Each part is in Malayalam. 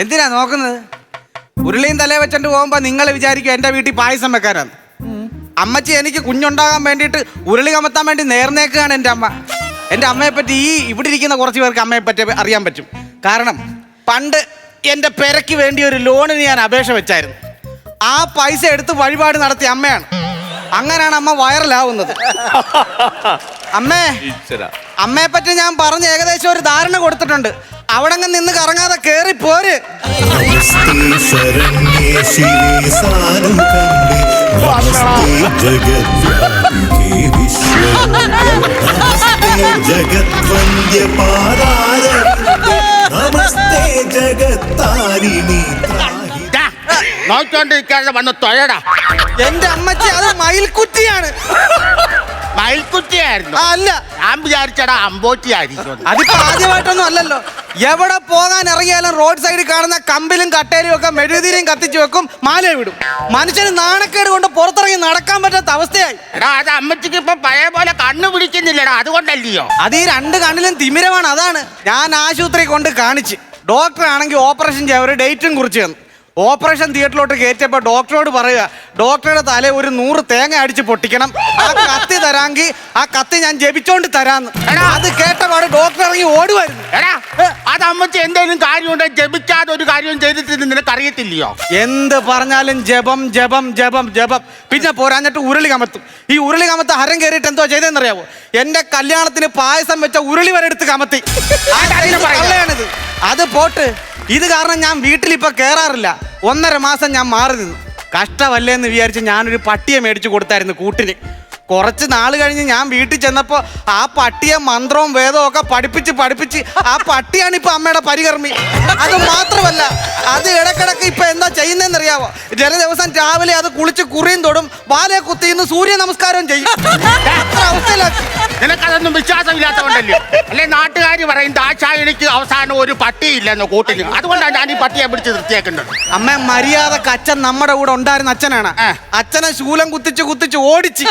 എന്തിനാ നോക്കുന്നത്? ഉരുളിയും തലേ വെച്ചോണ്ട് പോകുമ്പോ നിങ്ങൾ വിചാരിക്കും എന്റെ വീട്ടിൽ പായസം വെക്കാനാണ് അമ്മച്ചി എനിക്ക് കുഞ്ഞുണ്ടാകാൻ വേണ്ടിയിട്ട് ഉരുളി കമത്താൻ വേണ്ടി നേർന്നേക്കുകയാണ് എന്റെ അമ്മ. എന്റെ അമ്മയെ പറ്റി ഈ ഇവിടെ ഇരിക്കുന്ന കുറച്ച് പേർക്ക് അമ്മയെ പറ്റി അറിയാൻ പറ്റും. കാരണം പണ്ട് എന്റെ പെരയ്ക്ക് വേണ്ടി ഒരു ലോണിന് ഞാൻ അപേക്ഷ വെച്ചായിരുന്നു. ആ പൈസ എടുത്ത് വഴിപാട് നടത്തിയ അമ്മയാണ്. അങ്ങനെയാണ് അമ്മ വൈറലാവുന്നത്. അമ്മേ അമ്മയെ പറ്റി ഞാൻ പറഞ്ഞ് ഏകദേശം ഒരു ധാരണ കൊടുത്തിട്ടുണ്ട്. അവിടെ അങ്ങ് നിന്ന് കറങ്ങാതെ കേറി പോര്. നോക്കിക്കൊണ്ടിരിക്കാതെ വന്ന് തൊഴടാ. എന്റെ അമ്മച്ചി അത് മയിൽക്കുറ്റിയാണ്. മയിൽക്കുറ്റിയായിരുന്നു അല്ല. ഞാൻ വിചാരിച്ചടാ അതിപ്പോ ആദ്യമായിട്ടൊന്നും അല്ലല്ലോ. എവിടെ പോകാൻ ഇറങ്ങിയാലും റോഡ് സൈഡിൽ കാണുന്ന കമ്പിലും കട്ടേലും ഒക്കെ മെഴുകുതിരിയും കത്തിച്ചു വെക്കും മാല വിടും മനുഷ്യന് നാണക്കേട് കൊണ്ട് പുറത്തിറങ്ങി നടക്കാൻ പറ്റാത്ത അവസ്ഥയായി. എടാ അത് അമ്മച്ചിക്ക് ഇപ്പൊ പഴയ പോലെ കണ്ണു പിടിക്കുന്നില്ലടാ അതുകൊണ്ടല്ലയോ? അത് ഈ രണ്ട് കണ്ണിലും തിമിരമാണ് അതാണ്. ഞാൻ ആശുപത്രി കൊണ്ട് കാണിച്ച്. ഡോക്ടർ ആണെങ്കിൽ ഓപ്പറേഷൻ ചെയ്യാൻ ഒരു ഡേറ്റും കുറിച്ച് തന്നു. ഓപ്പറേഷൻ തിയേറ്ററിലോട്ട് കയറ്റിയപ്പോൾ ഡോക്ടറോട് പറയുക ഡോക്ടറുടെ തല ഒരു നൂറ് തേങ്ങ അടിച്ച് പൊട്ടിക്കണം. ആ കത്തി തരാങ്കി ആ കത്തി ഞാൻ ജപിച്ചോണ്ട് തരാന്ന്. അത് കേട്ടപാട് ഡോക്ടർ ഇറങ്ങി ഓടുവായിരുന്നു. എടാ അത് അമ്മച്ചി എന്തെങ്കിലും കാര്യമുണ്ടോ? ജപിക്കാതെ ഒരു കാര്യം ചെയ്തിട്ട് നിനക്ക് അറിയത്തില്ലയോ എന്ത് പറഞ്ഞാലും ജപം ജപം ജപം ജപം. പിന്നെ പോരാഞ്ഞിട്ട് ഉരുളി കമത്തും. ഈ ഉരുളി കമത്ത് ഹരം കയറിയിട്ട് എന്തോ ചെയ്തെന്നറിയാവോ എന്റെ കല്യാണത്തിന് പായസം വെച്ച ഉരുളി വരെ എടുത്ത് കമത്തി. ആ. കള്ളയാണിത്? അത് പോട്ട്. ഇത് കാരണം ഞാൻ വീട്ടിൽ ഇപ്പൊ കേറാറില്ല. ഒന്നര മാസം ഞാൻ മാറി നിന്നു. കഷ്ടമല്ലേ എന്ന് വിചാരിച്ച് ഞാനൊരു പട്ടിയെ മേടിച്ചു കൊടുത്തായിരുന്നു കൂട്ടിന്. കുറച്ച് നാൾ കഴിഞ്ഞ് ഞാൻ വീട്ടിൽ ചെന്നപ്പോൾ ആ പട്ടിയെ മന്ത്രവും വേദവും ഒക്കെ പഠിപ്പിച്ച് പഠിപ്പിച്ച് ആ പട്ടിയാണ് ഇപ്പൊ അമ്മയുടെ പരികർമ്മി. അത് മാത്രമല്ല അത് ഇടക്കിടക്ക് ഇപ്പൊ എന്താ ചെയ്യുന്നതെന്ന് അറിയാവോ ചില ദിവസം രാവിലെ അത് കുളിച്ച് കുറിയും തൊടും വാലെ കുത്തിന്ന് സൂര്യ നമസ്കാരം ചെയ്യും. അത്ര അവസ്ഥയിലാക്കി നിനക്കതൊന്നും വിശ്വാസമില്ലാത്തതുകൊണ്ടല്ലോ? അല്ലെ നാട്ടുകാർ പറയും ദാശായണിക്ക് അവസാനം ഒരു പട്ടിയില്ലെന്ന് കൂട്ടിന്. അതുകൊണ്ടാണ് ഞാൻ ഈ പട്ടിയെ പിടിച്ച് നിർത്തിയേക്കുന്നത്. അമ്മ മര്യാദയ്ക്ക് അച്ഛൻ നമ്മുടെ കൂടെ ഉണ്ടായിരുന്ന അച്ഛനാണ്. അച്ഛനെ ശൂലം കുത്തിച്ച് കുത്തിച്ച് ഓടിച്ച്.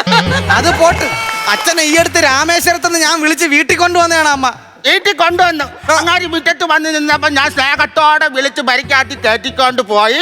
അത് പോട്ട്. അച്ഛനെ ഈ അടുത്ത് രാമേശ്വരത്ത് ഞാൻ വിളിച്ച് വീട്ടിൽ കൊണ്ടുവന്നതാണ് അമ്മ. വീട്ടിൽ കൊണ്ടുവന്നു അങ്ങാടി മുറ്റത്ത് വന്ന് നിന്നപ്പോ ഞാൻ സ്നേഹത്തോടെ വിളിച്ച് ഭരിക്കാത്തി കയറ്റിക്കൊണ്ട് പോയി.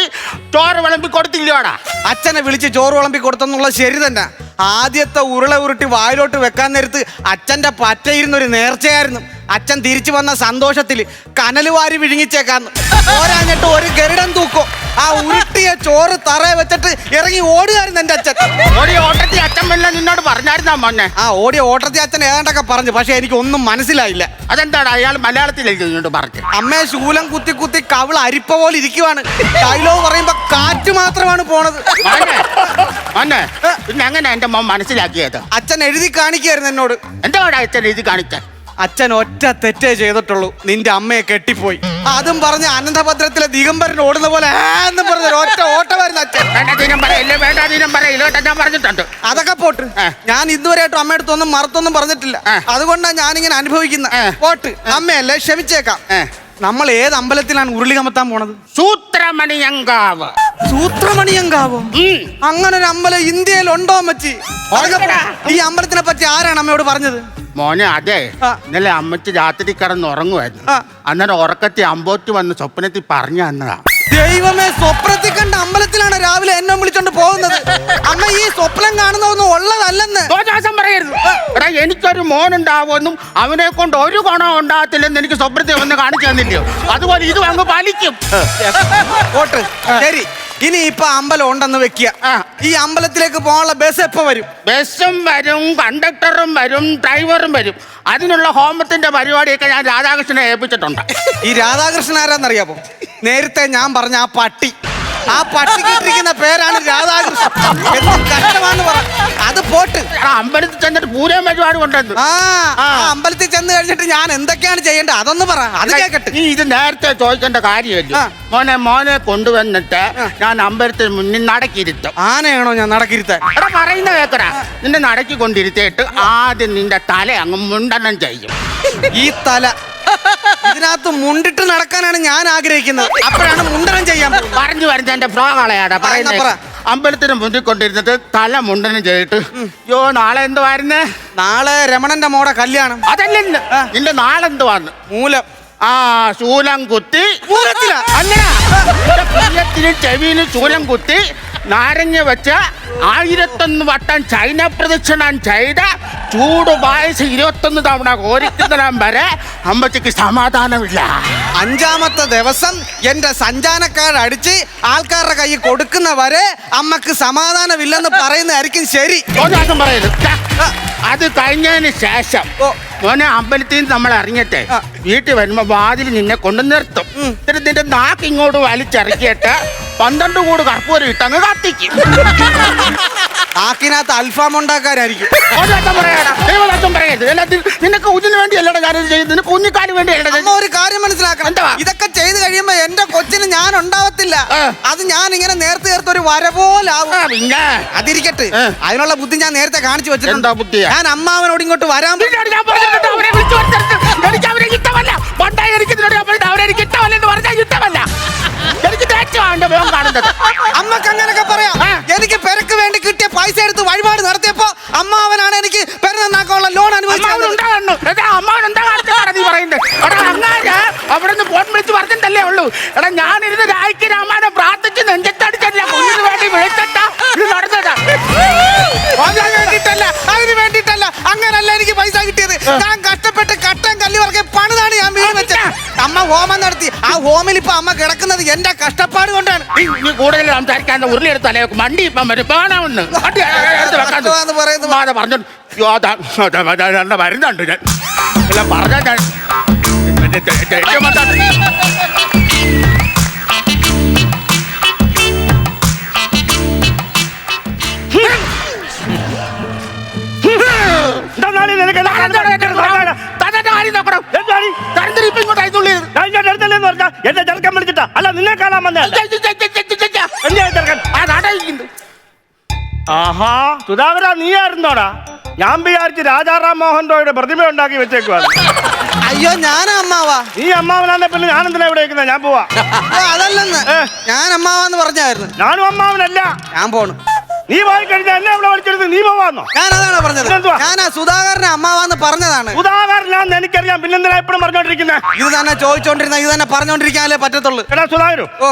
ചോറ് വിളമ്പി കൊടുത്തില്ലോടാ? അച്ഛനെ വിളിച്ച് ചോറ് വിളമ്പി കൊടുത്തെന്നുള്ളത് ശരി തന്നെ. ആദ്യത്തെ ഉരുള ഉരുട്ടി വായിലോട്ട് വെക്കാൻ നേരത്ത് അച്ഛന്റെ പറ്റയിരുന്നൊരു നേർച്ചയായിരുന്നു. അച്ഛൻ തിരിച്ചു വന്ന സന്തോഷത്തിൽ കനൽ വാരി വിഴുങ്ങിച്ചേക്കാന്ന് ഓരാഞ്ഞിട്ട് ഒരു ഗരുഡൻ തൂക്കോ. ആ ഉരുട്ടിയ ചോറ് തറയെ വെച്ചിട്ട് ഇറങ്ങി ഓടുകയായിരുന്നു എന്റെ അച്ഛൻ. ഓടി ഓട്ടത്തി അച്ഛൻ വല്ല നിന്നോട് പറഞ്ഞായിരുന്നാ മോനെ? ആ ഓടി ഓട്ടത്തി അച്ഛൻ ഏതാണ്ടൊക്കെ പറഞ്ഞു പക്ഷെ എനിക്ക് ഒന്നും മനസ്സിലായില്ല. അതെന്താണ് അയാൾ മലയാളത്തിലേക്ക് നിന്നോട് പറഞ്ഞു? അമ്മയെ ശൂലം കുത്തി കുത്തി കവിൾ അരിപ്പ പോലെ ഇരിക്കുവാണ്. ഡയലോഗ് പറയുമ്പോ കാറ്റ് മാത്രമാണ് പോണത്. മോനെ പിന്നെ അങ്ങനെ എന്റെ മോൻ മനസ്സിലാക്കിയത്? അച്ഛൻ എഴുതി കാണിക്കായിരുന്നു എന്നോട്. എന്താണ് അച്ഛൻ എഴുതി കാണിച്ചത് അച്ഛൻ ഒറ്റ തെറ്റേ ചെയ്തിട്ടുള്ളൂ. നിന്റെ അമ്മയെ കെട്ടിപ്പോയി. അതും പറഞ്ഞ് അനന്തഭദ്രത്തിലെ ദിഗംബരൻ ഓടുന്ന പോലെ എന്ന് പറഞ്ഞ ഒറ്റ ഓട്ടമായിരുന്നു അച്ഛൻ. അതൊക്കെ പോട്ട്. ഞാൻ ഞാൻ ഇതുവരെയായിട്ടും അമ്മയടുത്തൊന്നും മറത്തൊന്നും പറഞ്ഞിട്ടില്ല. അതുകൊണ്ടാണ് ഞാനിങ്ങനെ അനുഭവിക്കുന്ന. ആ. പോട്ട് അമ്മയല്ലേ ക്ഷമിച്ചേക്കാം. നമ്മൾ ഏത് അമ്പലത്തിലാണ് ഉരുളി കമത്താൻ പോണത്? സൂത്രമണിയങ്കാവ്. സൂത്രമണിയങ്കാവോ. അങ്ങനെ ഒരു അമ്പലം ഇന്ത്യയിൽ ഉണ്ടോ അമ്മച്ചി ഈ അമ്പലത്തിനെ പറ്റി ആരാണ് അമ്മയോട് പറഞ്ഞത്? മോനെ അതെ. ആ. ഇന്നലെ അമ്മച്ച് രാത്രി കിടന്ന് ഉറങ്ങുമായിരുന്നു ആ. അന്നേരം ഉറക്കത്തി അമ്പോറ്റ് വന്ന് സ്വപ്നത്തിൽ പറഞ്ഞു തന്നതാ. ദൈവമേ സ്വപ്നത്തിൽ കണ്ട അമ്പലത്തിലാണ് രാവിലെ എന്നെ വിളിച്ചോണ്ട് പോകുന്നത്. അമ്മ ഈ സ്വപ്നം കാണുന്നതൊന്നും ഉള്ളതല്ലെന്ന്. ദോശാസം പറയരുത്. എടാ എനിക്കൊരു മോനുണ്ടാവുമെന്നും അവനെ കൊണ്ട് ഒരു ഗുണം ഉണ്ടാകത്തില്ലെന്ന് എനിക്ക് സ്വപ്നത്തിൽ വന്ന് കാണിച്ചു തന്നില്ലയോ? അതുപോലെ ഇത് അങ്ങ് പാലിക്കും. ശരി. ഇനി ഇപ്പൊ അമ്പലം ഉണ്ടെന്ന് വെക്കുക. ആ. ഈ അമ്പലത്തിലേക്ക് പോകാനുള്ള ബസ് എപ്പോ വരും? ബസ്സും വരും കണ്ടക്ടറും വരും ഡ്രൈവറും വരും. അതിനുള്ള ഹോമത്തിന്റെ പരിപാടിയൊക്കെ ഞാൻ രാധാകൃഷ്ണനെ ഏൽപ്പിച്ചിട്ടുണ്ട്. ഈ രാധാകൃഷ്ണൻ ആരാന്നറിയാമോ നേരത്തെ ഞാൻ പറഞ്ഞ ആ പട്ടി. ആ പട്ടിക്ക് ഇട്ടിരിക്കുന്ന പേരാണ് രാധാകൃഷ്ണൻ. എന്ത് കഷ്ടമാന്ന് പറ. അത് പോട്ട്. എടാ, അമ്പലത്തിൽ ചെന്നിട്ട് പൂരം പരിപാടി കൊണ്ടുവന്നു. ആ ആ അമ്പലത്തിൽ ചെന്ന് കഴിഞ്ഞിട്ട് ഞാൻ എന്തൊക്കെയാണ് ചെയ്യേണ്ടത്? അതൊന്ന് പറ. അത് കേക്കട്ടെ. നീ ഇത് നേരത്തെ ചോദിക്കേണ്ട കാര്യമല്ലോ. ആ. മോനെ മോനെ കൊണ്ടുവന്നിട്ട് ഞാൻ അമ്പലത്തിൽ മുന്നിൽ നടക്കിരുത്തും. ആനയാണോ ഞാൻ നടക്കിരുത്താൻ? എടാ പറയുന്ന കേക്കടാ. നിന്നെ നടക്കി കൊണ്ടിരുത്തിയിട്ട് ആദ്യം നിന്റെ തല അങ്ങ് മുണ്ടനം ചെയ്യും. ഈ തല ഇതിനകത്ത് മുണ്ടിട്ട് നടക്കാനാണ് ഞാൻ ആഗ്രഹിക്കുന്നത്. അപ്പോഴാണ് മുണ്ടനം ചെയ്യാൻ പോകുന്നത്. പറഞ്ഞു വരുന്ന എന്റെ ഫ്ലോ കളയാടാ പറയുന്നത് പറ. അമ്പലത്തിന് മുന്നിൽ കൊണ്ടിരുന്നിട്ട് തല മുണ്ടനം ചെയ്തിട്ട് യോ നാളെ എന്തുവായിരുന്നേ നാളെ രമണന്റെ മോടെ കല്യാണം. അതല്ല നിന്റെ നാളെന്തുവാന്ന് മൂലം. ആ ശൂലം കുത്തി. മൂലത്തിലാ? അല്ലടാ. പ്രിയത്തിന് ചെവിയിൽ ശൂലം കുത്തി. നാരങ്ങ വെച്ച ആയിരത്തൊന്ന് വട്ടം ചൈന പ്രദക്ഷിണം ചെയ്ത ചൂട് പായസം ഇരുപത്തൊന്ന് തവണ കോരിക്കുന്നതിനം വരെ അമ്മച്ചിക്ക് സമാധാനമില്ല. അഞ്ചാമത്തെ ദിവസം എന്റെ സഞ്ചാനക്കാർ അടിച്ച് ആൾക്കാരുടെ കൈ കൊടുക്കുന്ന വരെ അമ്മയ്ക്ക് സമാധാനമില്ലെന്ന് പറയുന്നതായിരിക്കും ശരി. തോന്നാസം പറയരുത്. അത് കഴിഞ്ഞതിന് ശേഷം. മോനെ അമ്പലത്തിൽ നിന്ന് നമ്മൾ അറിഞ്ഞിട്ടെ. വീട്ടിൽ വരുമ്പോ വാതിൽ നിന്നെ കൊണ്ടു നിർത്തും. എന്നിട്ട് നിന്റെ നാക്ക് ഇങ്ങോട്ട് വലിച്ചിറക്കിയിട്ട് പന്ത്രണ്ട് കൂട് കർപ്പൂരം ഇട്ട് അങ്ങ് കത്തിക്കും. ആക്കിനകത്ത് അൽഫാം ഉണ്ടാക്കാനായിരിക്കും. നിനക്ക് കുഞ്ഞിന് വേണ്ടി അല്ലടാ ഞാനിത് ചെയ്യുന്നത് നിനക്ക് കുഞ്ഞിക്കാന് വേണ്ടി അല്ലടാ അമ്മ ഒരു കാര്യം മനസ്സിലാക്കണം? ഇതൊക്കെ ചെയ്ത് കഴിയുമ്പോ എന്റെ കൊച്ചിന് ഞാൻ ഉണ്ടാവത്തില്ല. ആ. അത് ഞാൻ ഇങ്ങനെ നേരത്തെ നേരത്തെ ഒരു വര പോലാവും. പിന്നെ? അതിരിക്കട്ടെ. ഏ. അതിനുള്ള ബുദ്ധി ഞാൻ നേരത്തെ കാണിച്ചു വെച്ചിട്ടുണ്ട്. എന്താ ബുദ്ധിയാ? ഞാൻ അമ്മാവനോട് ഇങ്ങോട്ട് വരാൻ നിന്നോട് ഞാൻ പറഞ്ഞിട്ടുണ്ട് അവരെ വിളിച്ചു വരുത്തരുത്. എനിക്ക് അവരെ ഇഷ്ടമല്ല. പണ്ടായി എനിക്ക് നിന്നോട് ഞാൻ പറഞ്ഞിട്ട് അവരെ എനിക്ക് ഇഷ്ടമല്ല എന്ന് പറഞ്ഞാൽ ഇഷ്ടമല്ല. എനിക്ക് കാണുന്നത് അമ്മയ്ക്ക് അങ്ങനൊക്കെ പറയാം. എനിക്ക് പെരക്ക് വേണ്ടി കിട്ടിയ പൈസ എടുത്ത് വഴിപാട് നടത്തിയപ്പോ അമ്മാവനാണ് എനിക്ക് പെര നന്നാക്കാനുള്ള ലോൺ അനുവദിച്ചത്. അമ്മാവൻ എന്താ നീ പറയുന്നത്? അവിടെ നിന്ന് ഫോൺ വിളിച്ച് പറഞ്ഞിട്ടല്ലേ ഉള്ളൂ. എടാ ഞാനിരുന്ന് രാമായണം പ്രാർത്ഥിച്ച് നെഞ്ചത്തടിച്ചല്ല? കുഞ്ഞിന് വേണ്ടി വിളിച്ചിട്ട ഇത് നടന്നതാ. അതിന് വേണ്ടിട്ടല്ല അതിന് വേണ്ടിട്ടല്ല അങ്ങനല്ല എനിക്ക് പൈസ കിട്ടിയത്. ഞാൻ കഷ്ടപ്പെട്ട് കട്ടൻ കല്ലി പറഞ്ഞ പണിതാണ് ഞാൻ വീട് വെച്ചത്. അമ്മ ഹോമം നടത്തി. ഹോമിൽ ഇപ്പൊ അമ്മ കിടക്കുന്നത് എന്റെ കഷ്ടപ്പാട് കൊണ്ടാണ് നീ കൂടുതൽ സംസാരിക്കാൻ ഉരുളിയെടുത്ത് ഇപ്പം വരും വെക്കാൻ കഷ്ടമാന്ന് പറഞ്ഞു വരുന്നുണ്ട് ഞാൻ എല്ലാം പറഞ്ഞാ ഞാൻ നിനക്ക് വന്നതല്ല. എന്തിനാ ചെറുക്കൻ. ആഹാ സുധാകര നീയായിരുന്നോടാ ഞാൻ വിചാരിച്ച് രാജാറാം മോഹൻ റോയുടെ പ്രതിമ ഉണ്ടാക്കി വെച്ചേക്കുവാ അയ്യോ ഞാൻ അമ്മാവാ. നീ അമ്മാവനാന്നെ പിന്നെ ഞാൻ എന്തിനാ ഇവിടെ വെക്കുന്നത് ഞാൻ പോവാ. അതല്ലെന്ന്. ഞാൻ അമ്മാവാന്ന് പറഞ്ഞായിരുന്നു. ഞാനും അമ്മാവനല്ല. ഞാൻ പോണു. നീ പോയി കഴിഞ്ഞാൽ എന്നെ ഇവിടെ വിളിച്ചെടുത്ത് നീ പോവാന്നോ? ഞാൻ അതാണ് പറഞ്ഞത്. ഇതെന്തുവാ? ഞാൻ ആ സുധാകരനെ അമ്മാവാന്ന് പറഞ്ഞതാണ്. സുധാകരനാന്ന് എനിക്കറിയാം. പിന്നെന്തിനാ എപ്പോഴും പറഞ്ഞോണ്ടിരിക്കുന്നത് ഇത് തന്നെ ചോദിച്ചോണ്ടിരുന്ന ഇത് തന്നെ പറഞ്ഞോണ്ടിരിക്കാനല്ലേ പറ്റത്തുള്ളൂ. എടാ സുധാകരു ഓ.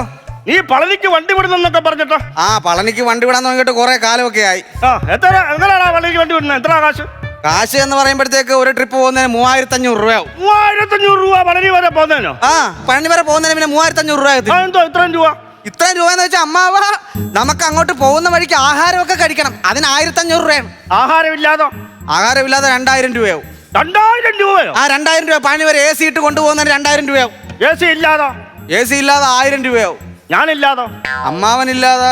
നീ പളനിക്ക് വണ്ടി വിടുന്നെന്നൊക്കെ പറഞ്ഞിട്ടോ? ആ പളനിക്ക് വണ്ടി വിടാൻ തുടങ്ങിയിട്ട് കുറെ കാലമൊക്കെ ആയി. ആ എത്ര എങ്ങനെയാടാ പളനിക്ക് വണ്ടി വിടുന്നത് എത്ര കാശ്? കാശ് എന്ന് പറയുമ്പോഴത്തേക്ക് ഒരു ട്രിപ്പ് പോകുന്നതിന് മൂവായിരത്തി അഞ്ഞൂറ് രൂപയാവും മൂവായിരത്തി അഞ്ഞൂറ് രൂപ പളനി വരെ പോകുന്നതിനോ? ആ പളനി വരെ പോകുന്നതിന് പിന്നെ മൂവായിരത്തി അഞ്ഞൂറ് രൂപ ആ എന്തോ ഇത്രയും രൂപ? ഇത്രയും രൂപ എന്ന് വെച്ചാൽ അമ്മാവ നമുക്ക് അങ്ങോട്ട് പോകുന്ന വഴിക്ക് ആഹാരമൊക്കെ കഴിക്കണം. അതിന് ആയിരത്തി അഞ്ഞൂറ് രൂപയാണ്. ആഹാരമില്ലാതോ? ആഹാരമില്ലാതെ രണ്ടായിരം രൂപയാവും. രണ്ടായിരം രൂപയോ? ആ രണ്ടായിരം രൂപ പണി വരെ എ സി ഇട്ട് കൊണ്ടുപോകുന്നതിന് രണ്ടായിരം രൂപയാവും. എ സി ഇല്ലാതോ? എ സി ഇല്ലാതെ ആയിരം രൂപയാവും. ഞാനില്ലാതോ? അമ്മാവനില്ലാതെ?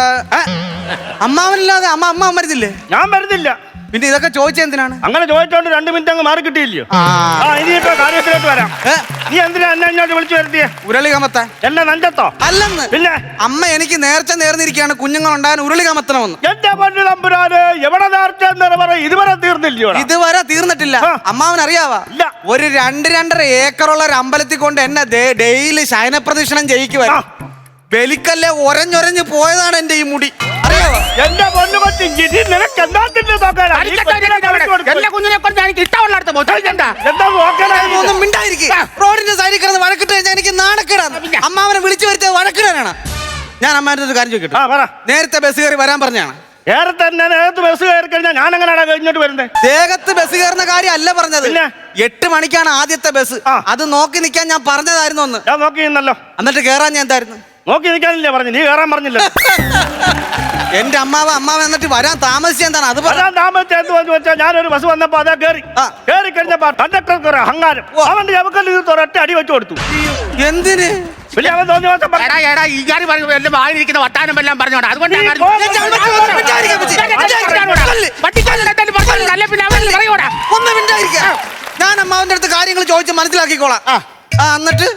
അമ്മാവനില്ലാതെ അമ്മ അമ്മ മരുന്നില്ലേ? ഞാൻ വരുന്നില്ല പിന്നെ ഇതൊക്കെ ചോദിച്ചെന്തിനാണ് അങ്ങനെ ചോദിച്ചോണ്ട് രണ്ട് മിനിറ്റ് അങ്ങ് മാറി കിട്ടിയില്ലയോ? ആ. ആ ഇനിയിപ്പോ കാര്യത്തിലോട്ട് വരാം. ഏ? നീ എന്തിനാ എന്നെ ഇങ്ങോട്ട് വിളിച്ചു വരുത്തിയേ? ഉരുളി കമത്താൻ എന്നെ നഞ്ചത്തോ? അല്ലെന്ന്. പിന്നെ? അമ്മ എനിക്ക് നേർച്ച നേർന്നിരിക്കുകയാണ്. കുഞ്ഞുങ്ങൾ ഉണ്ടാകാൻ ഉരുളി കമത്തണമെന്ന് എന്റെ പൊന്നു തമ്പുരാന് എവിടെ നേർച്ച എന്ന് പറ ഇതുവരെ തീർന്നില്ലയോ ഇതുവരെ തീർന്നിട്ടില്ല. ആ. അമ്മാവൻ അറിയാവാ? ഇല്ല. ഒരു രണ്ട് രണ്ടര ഏക്കറുള്ള ഒരു അമ്പലത്തിൽ കൊണ്ട് എന്നെ ദേ- ഡെയിലി ശയനപ്രദക്ഷിണം പ്രദക്ഷിണം ആ. ബലിക്കല്ലേ ഒരഞ്ഞൊരഞ്ഞ് പോയതാണ് എന്റെ ഈ മുടി. എന്റെ പൊന്നു കൊച്ചു ഇനി നിനക്ക് എന്താത്തിന്റെ നോക്കാനാ ഈ കൊച്ചിനെ കളിച്ചു കൊടുക്ക്. എന്റെ കുഞ്ഞിനെ കൊണ്ട് എനിക്ക് ഇഷ്ടമുള്ളിടത്ത് പോ. ചോദിക്കണ്ട. എന്താ നോക്കാനാ ഇത്? ഒന്നും മിണ്ടായിരിക്കും റോഡിന്റെ സൈഡിൽ കിടന്ന് വഴക്കിട്ട് കഴിഞ്ഞാൽ എനിക്ക് നാണക്കേടാണ്. അമ്മാവനെ വിളിച്ചു വരുത്തിയത് വഴക്കിടാനാണ്. ഞാൻ അമ്മാന്റെ ഒരു കാര്യം ആ ചോദിക്കട്ടെ പറ. നേരത്തെ ബസ് കയറി വരാൻ പറഞ്ഞാണ്. ഏറെ തന്നെ നേരത്ത് ബസ് കയറി കഴിഞ്ഞാൽ ഞാൻ എങ്ങനെയാടാ കഴിഞ്ഞിട്ട് വരുന്നത് ദേഹത്ത് ബസ് കയറുന്ന കാര്യം അല്ല പറഞ്ഞത്. പിന്നെ? എട്ട് മണിക്കാണ് ആദ്യത്തെ ബസ്. ആ. അത് നോക്കി നിൽക്കാൻ ഞാൻ പറഞ്ഞതായിരുന്നു ഒന്ന്. ഞാൻ നോക്കി നിന്നല്ലോ എന്നിട്ട് കേറാൻ ഞാൻ എന്തായിരുന്നു? നോക്കി നിൽക്കാനില്ലേ പറഞ്ഞു? നീ കേറാൻ പറഞ്ഞില്ല എന്റെ അമ്മാവ അമ്മാവ എന്നിട്ട് വരാൻ താമസിച്ച എന്താണ് അത് വരാൻ താമസിച്ച എന്ന് വെച്ച് വെച്ചാൽ ഞാനൊരു ബസ് വന്നപ്പോ അതാ കേറി കേറി കയറി കഴിഞ്ഞപ്പോ കണ്ടക്ടർക്ക് ഒരു അഹങ്കാരം. അവന്റെ ഇത് ഒരൊറ്റ അടി വെച്ചു കൊടുത്തു എന്തിന് എല്ലാം വായിരിക്കുന്ന വട്ടാനം എല്ലാം പറഞ്ഞോടാ അതുകൊണ്ട് ഞാൻ അമ്മാവിന്റെ അടുത്ത് കാര്യങ്ങൾ ചോദിച്ച് മനസ്സിലാക്കിക്കോളാം. ആ എന്നിട്ട്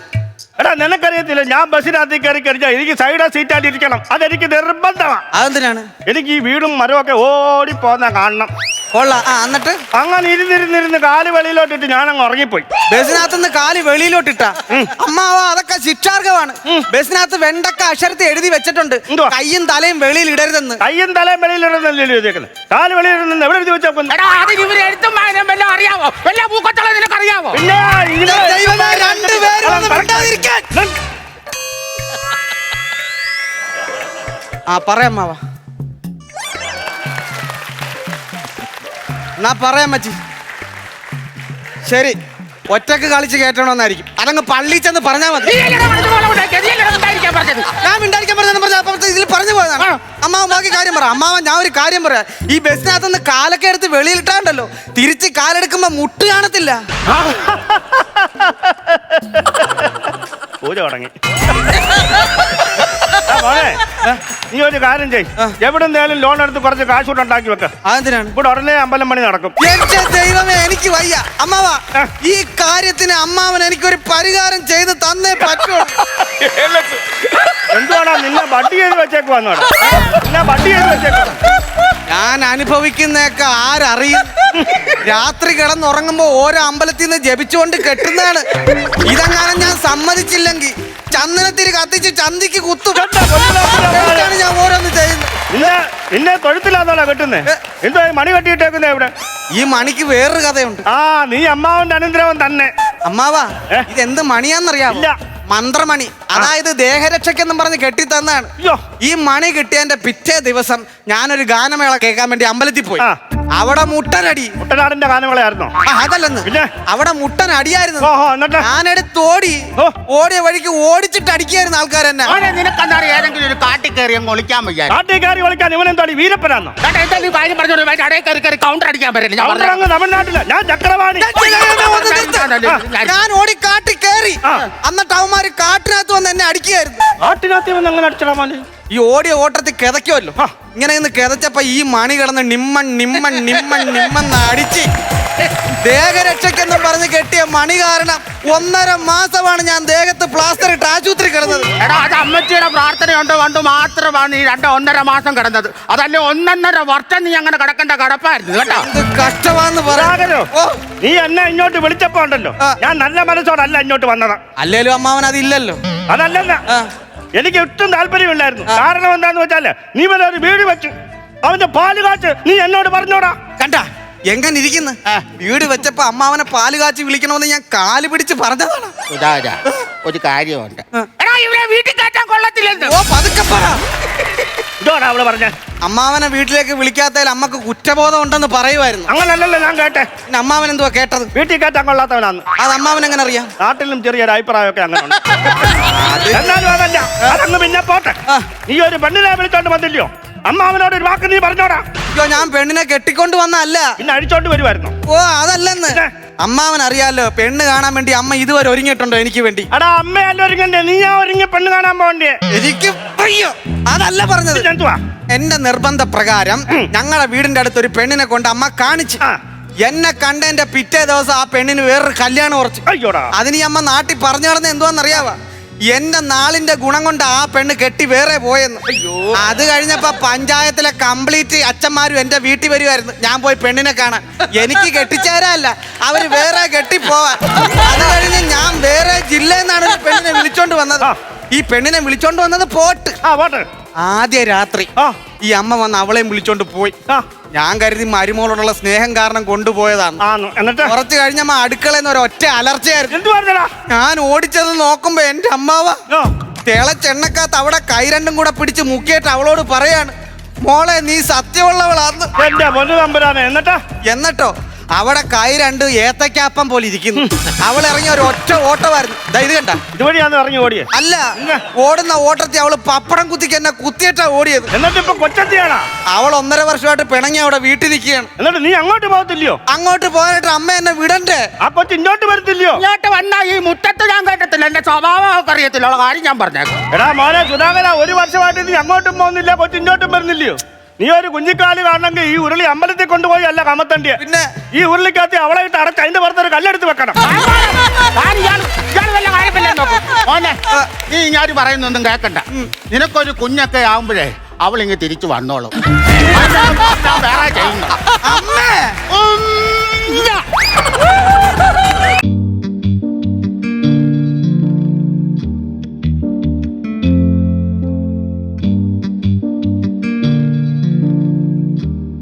എടാ നിനക്കറിയത്തില്ല ഞാൻ ബസ്സിനകത്ത് കയറി കഴിഞ്ഞാൽ എനിക്ക് സൈഡാ സീറ്റായിട്ട് ഇരിക്കണം. അതെനിക്ക് നിർബന്ധമാണ് അതെന്തിനാണ്? എനിക്ക് ഈ വീടും മരവും ഒക്കെ ഓടി പോന്ന കാണണം. കൊള്ളാം. ആ എന്നിട്ട്? അങ്ങനെ ഇരുന്നിരുന്നിരുന്ന് കാൽ വെളിയിലോട്ടിട്ട് ഞാൻ അങ്ങ് ഉറങ്ങിപ്പോയി. ബസ്സിനകത്തുനിന്ന് കാൽ വെളിയിലോട്ടിട്ട? അമ്മാവ അതൊക്കെ ശിക്ഷാർഹമാണ്. ബസ്സിനകത്ത് വെണ്ടക്ക അക്ഷരത്തെ എഴുതി വെച്ചിട്ടുണ്ട്. എന്തുവാ? കയ്യും തലയും വെളിയിൽ ഇടരുതെന്ന്. കയ്യും തലയും വെളിയിലിടുന്നല്ലേ എഴുതിയേക്കുന്നത് കാൽ വെളിയിലിടുന്ന എവിടെ എഴുതി വെച്ചേക്കുന്നു? എടാ അതിന് ഇവർ എഴുത്തും വായനയും വല്ലതും അറിയാവോ? വല്ല പൂക്കത്തോളം നിനക്കറിയാവോ? പിന്നെ ഇങ്ങനെ ദൈവമേ, രണ്ടുപേരും ഒന്ന് മിണ്ടാതിരിക്കാൻ. ആ പറയാം അമ്മാവ. എന്നാ പറയാൻ പറ്റി? ശരി ഒറ്റയ്ക്ക് കളിച്ച് കയറ്റണമെന്നായിരിക്കും. അതങ്ങ് പള്ളി ചെന്ന് പറഞ്ഞാൽ മതി. ഞാൻ മിണ്ടായിരിക്കാൻ ഇതിൽ പറഞ്ഞു പോയതാണ്. അമ്മാവൻ ബാക്കി കാര്യം പറ. അമ്മാവൻ ഞാൻ ഒരു കാര്യം പറയാം. ഈ ബസ്സിനകത്തുനിന്ന് കാലൊക്കെ എടുത്ത് വെളിയിലിട്ടാണ്ടല്ലോ. തിരിച്ച് കാലെടുക്കുമ്പോ മുട്ട് കാണത്തില്ല. പൂജ തുടങ്ങി. മോനെ നീ ഒരു കാര്യം ചെയ് എവിടെ നിന്നേലും ലോൺ എടുത്ത് കുറച്ച് കാശ് കൂടെ ഉണ്ടാക്കി വെക്ക. അതെന്തിനാണ് ഇവിടെ ഉടനെ അമ്പലം പണി നടക്കും. എന്റെ ദൈവമേ എനിക്ക് വയ്യ. അമ്മാവ ഈ കാര്യത്തിന് അമ്മാവൻ എനിക്കൊരു പരിഹാരം ചെയ്ത് തന്നേ പറ്റൂ എന്തുവാടാ നിന്നെ വണ്ടി ചെയ്ത് വെച്ചേക്കുവാന്നോടാ? നിന്നെ വണ്ടി ചെയ്ത് വെച്ചേക്കുവാ. ഞാൻ അനുഭവിക്കുന്നതൊക്കെ ആരറിയും? രാത്രി കിടന്നുറങ്ങുമ്പോ ഓരോ അമ്പലത്തിൽ നിന്ന് ജപിച്ചുകൊണ്ട് കെട്ടുന്നതാണ്. ഇതെങ്ങാനും ഞാൻ സമ്മതിച്ചില്ലെങ്കിൽ ചന്ദനത്തിരി കത്തിച്ച് ചന്തിക്ക് കുത്തും. ഇതൊക്കെയാണ് ഞാൻ ഓരോന്ന് ചെയ്യുന്നത്. നിന്നെ നിന്നെ തൊഴുത്തിലാന്നോടാ കെട്ടുന്നേ. എന്തോ ഈ മണി കെട്ടിയിട്ടേക്കുന്നേ ഇവിടെ? ഈ മണിക്ക് വേറൊരു കഥയുണ്ട്. ആ നീ അമ്മാവന്റെ അനുഗ്രഹം തന്നെ. അമ്മാവാ ഇത് എന്ത് മണിയാന്നറിയാമോ? ഇല്ല. മന്ത്രമണി. അതായത് ദേഹരക്ഷക്കെന്നും പറഞ്ഞ് കെട്ടിത്തന്നാണ് ഈ മണി കിട്ടിയതിന്റെ പിറ്റേ ദിവസം ഞാനൊരു ഗാനമേള കേൾക്കാൻ വേണ്ടി അമ്പലത്തിൽ പോയി. അവിടെ മുട്ടനടി. മുട്ടനാടിന്റെ ഗാനമേളയായിരുന്നോ ആ, അതല്ലെന്ന്. പിന്നെ? അവിടെ മുട്ടൻ അടിയായിരുന്നു ഓഹോ എന്നിട്ട്? ഞാനെടുത്ത് ഓടി ഓ. ഓടിയ വഴിക്ക് ഓടിച്ചിട്ട് അടിക്കായിരുന്നു ആൾക്കാരെന്നെ. മോനെ നിനക്കെന്താ അറിയാം ഏതെങ്കിലും ഒരു കാട്ടി കയറി അങ്ങ് ഒളിക്കാൻ വയ്യ കാട്ടി കയറി വിളിക്കാൻ ഇവനെന്താടി? വീരപ്പനാന്നോ? എന്തായാലും കാര്യം പറഞ്ഞോളൂ അടയിൽ കയറി കയറി കൗണ്ടർ അടിക്കാൻ പറ്റില്ല. ഞാൻ അവിടെ അങ്ങ് തമിഴ്നാട്ടിൽ. ഞാൻ ചക്രവാണി. ഞാൻ ചെയ്യാതെ ഒന്ന് നിർത്ത്. ഞാൻ ഓടി കാട്ടി കയറി. ആ. എന്നിട്ട് അവന്മാര് കാട്ടിനകത്ത് വന്ന് എന്നെ അടിക്കുകയായിരുന്നു. കാട്ടിനകത്ത് വന്ന് അങ്ങനെ അടിച്ചടാ മോനെ? ഈ ഓടിയ ഓട്ടത്തിൽ കിതയ്ക്കുമല്ലോ. ഇങ്ങനെ ഇന്ന് കിതച്ചപ്പോ ഈ മണി കിടന്ന് നിമ്മൺ നിമ്മൺ നിമ്മൺ നിമ്മെന്ന് അടിച്ച് ദേഹരക്ഷക്കെന്നും പറഞ്ഞ് കെട്ടിയ മണി കാരണം ഒന്നര മാസമാണ് ഞാൻ ദേഹത്ത് പ്ലാസ്റ്റർ ഇട്ട് ആശുപത്രി കിടന്നത്. എടാ അത് അമ്മച്ചിയുടെ പ്രാർത്ഥനയുണ്ട് കൊണ്ട് മാത്രമാണ് ഈ രണ്ട് ഒന്നര മാസം കിടന്നത്. അതല്ലേ ഒന്നൊന്നര വർഷം നീ അങ്ങനെ കിടക്കേണ്ട കടപ്പായിരുന്നു കേട്ടോ? ഇത് കഷ്ടമാന്ന് പറയാകരോ ഓ. നീ എന്നെ ഇങ്ങോട്ട് വിളിച്ചപ്പോ ഉണ്ടല്ലോ. ഞാൻ നല്ല മനസ്സോടല്ല ഇങ്ങോട്ട് വന്നത്. അല്ലേലും അമ്മാവൻ അതില്ലല്ലോ. അതല്ലല്ല. എനിക്ക് ഒട്ടും താല്പര്യമില്ലായിരുന്നു. കാരണം എന്താന്ന് വെച്ചാൽ നീ വല്ല ഒരു വീട് വെച്ച് അവന്റെ പാൽ കാച്ച് നീ എന്നോട് പറഞ്ഞോടാ. കണ്ട എങ്ങനെ ഇരിക്കുന്നു? വീട് വെച്ചപ്പോ അമ്മാവനെ പാൽ കാച്ചി വിളിക്കണമെന്ന് ഞാൻ കാൽ പിടിച്ച് പറഞ്ഞതാണ്. ഒരു കാര്യമുണ്ട്. വീട്ടിൽ കൊള്ളത്തില്ലെന്ന്. ഓ പതുക്കെ പറ ഇതോടാ അവൾ പറഞ്ഞ. അമ്മാവനെ വീട്ടിലേക്ക് വിളിക്കാത്തതിൽ അമ്മയ്ക്ക് കുറ്റബോധം ഉണ്ടെന്ന് പറയുമായിരുന്നു. അങ്ങനല്ലല്ലോ ഞാൻ കേട്ടെ. പിന്നെ അമ്മാവൻ എന്തുവാ കേട്ടത്? വീട്ടിൽ കയറ്റാൻ കൊള്ളാത്തവനാന്ന്. അത് അമ്മാവൻ എങ്ങനെ അറിയാം? നാട്ടിലും ചെറിയൊരു അഭിപ്രായമൊക്കെ അങ്ങനെ ഉണ്ട് എന്നാലും അതല്ല. അതങ്ങ് പിന്നെ പോട്ടെ. നീ ഒരു പെണ്ണിനെ വിളിച്ചോണ്ട് വന്നില്ലയോ? അമ്മാവനോട് ഒരു വാക്ക് നീ പറഞ്ഞോടാ. അയ്യോ ഞാൻ പെണ്ണിനെ കെട്ടിക്കൊണ്ട് വന്നല്ല പിന്നെ അഴിച്ചോണ്ട് വരുമായിരുന്നു ഓ അതല്ലെന്ന്. അമ്മാവൻ അറിയാലോ പെണ്ണ് കാണാൻ വേണ്ടി അമ്മ ഇതുവരെ ഒരുങ്ങിയിട്ടുണ്ടോ എനിക്ക് വേണ്ടി? എടാ അമ്മയല്ല ഒരുങ്ങണ്ടേ? നീ ആ ഒരുങ്ങി പെണ്ണ് കാണാൻ പോകണ്ടേ? എനിക്ക് അയ്യോ അതല്ല പറഞ്ഞത്. എന്തുവാ എന്റെ നിർബന്ധ പ്രകാരം ഞങ്ങളെ വീടിന്റെ അടുത്ത് ഒരു പെണ്ണിനെ കൊണ്ട് അമ്മ കാണിച്ചു. എന്നെ കണ്ടതിന്റെ പിറ്റേ ദിവസം ആ പെണ്ണിന് വേറൊരു കല്യാണം ഉറച്ചു. അതിന് അമ്മ നാട്ടിൽ പറഞ്ഞു നടന്ന എന്തുവാന്നറിയാവാ? എന്റെ നാളിന്റെ ഗുണം കൊണ്ട് ആ പെണ്ണ് കെട്ടി വേറെ പോയെന്ന്. അത് കഴിഞ്ഞപ്പോ പഞ്ചായത്തിലെ കംപ്ലീറ്റ് അച്ഛന്മാരും എന്റെ വീട്ടിൽ വരുമായിരുന്നു ഞാൻ പോയി പെണ്ണിനെ കാണാൻ. എനിക്ക് കെട്ടിച്ചേരല്ല അവർ വേറെ കെട്ടി പോവാൻ അത് കഴിഞ്ഞ് ഞാൻ വേറെ ജില്ലയിൽ നിന്നാണ് പെണ്ണിനെ വിളിച്ചോണ്ട് വന്നത്. ഈ പെണ്ണിനെ വിളിച്ചോണ്ട് വന്നത് പോട്ട്. ആദ്യ രാത്രി ഈ അമ്മ വന്ന് അവളെയും വിളിച്ചോണ്ട് പോയി. ഞാൻ കരുതി മരുമോളോടുള്ള സ്നേഹം കാരണം കൊണ്ടുപോയതാണ്. എന്നിട്ട്? കുറച്ച് കഴിഞ്ഞമ്മ അടുക്കളയിൽ നിന്ന് ഒറ്റ അലർച്ചയായിരുന്നു. എന്തു പറഞ്ഞടാ? ഞാൻ ഓടിച്ചത് നോക്കുമ്പോ എന്റെ അമ്മാവ ആ. തിളച്ചെണ്ണക്കകത്ത് അവിടെ കൈ രണ്ടും കൂടെ പിടിച്ച് മുക്കിയിട്ട് അവളോട് പറയാണ് മോളെ നീ സത്യമുള്ളവളാന്ന്. എന്റെ പൊന്നു തമ്പുരാനെ എന്നിട്ടാ? എന്നിട്ടോ? അവിടെ കൈ രണ്ട് ഏത്തക്കാപ്പം പോലെ ഇരിക്കുന്നു. അവൾ ഇറങ്ങിയ ഒരു ഒറ്റ ഓട്ടമായിരുന്നു. ദാ ഇത് കണ്ട. ഇതുവഴിയാന്ന് ഇറങ്ങി ഓടിയ? അല്ല ഓടുന്ന ഓട്ടത്തിൽ അവൾ പപ്പടം കുത്തിക്ക് എന്നെ കുത്തിയിട്ടാ ഓടിയത്. എന്നിട്ട് ഇപ്പൊ കൊച്ചത്തിയാണ് അവൾ ഒന്നര വർഷമായിട്ട് പിണങ്ങി അവിടെ വീട്ടിൽ നിൽക്കുകയാണ് എന്നിട്ട് നീ അങ്ങോട്ട് പോകത്തില്ലയോ? അങ്ങോട്ട് പോകാനായിട്ട് അമ്മ എന്നെ വിടണ്ടേ? ആ കൊച്ചു ഇങ്ങോട്ട് വരത്തില്ലയോ? ഇങ്ങോട്ട് വന്നാ ഈ മുറ്റത്ത് ഞാൻ കേട്ടത്തില്ല. എന്റെ സ്വഭാവമൊക്കെ അറിയത്തില്ല. ഉള്ള കാര്യം ഞാൻ പറഞ്ഞേക്കാം. എടാ മോനെ സുധാകര ഒരു വർഷമായിട്ട് നീ അങ്ങോട്ടും പോകുന്നില്ല. കൊച്ചു ഇങ്ങോട്ടും വരുന്നില്ലയോ? നീ ഒരു കുഞ്ഞിക്കാൽ കാണണമെങ്കിൽ ഈ ഉരുളി അമ്പലത്തിൽ കൊണ്ടുപോയി അല്ല കമത്തണ്ടിയെ. പിന്നെ? ഈ ഉരുളിക്കകത്ത് അവളെ ഇട്ട് അടച്ച് അതിന്റെ പുറത്ത് ഒരു കല്ലെടുത്ത് വെക്കണം. ഓനെ നീ ഞാൻ പറയുന്നൊന്നും കേക്കണ്ട. നിനക്കൊരു കുഞ്ഞൊക്കെ ആവുമ്പോഴേ അവൾ ഇങ്ങ് തിരിച്ചു വന്നോളും.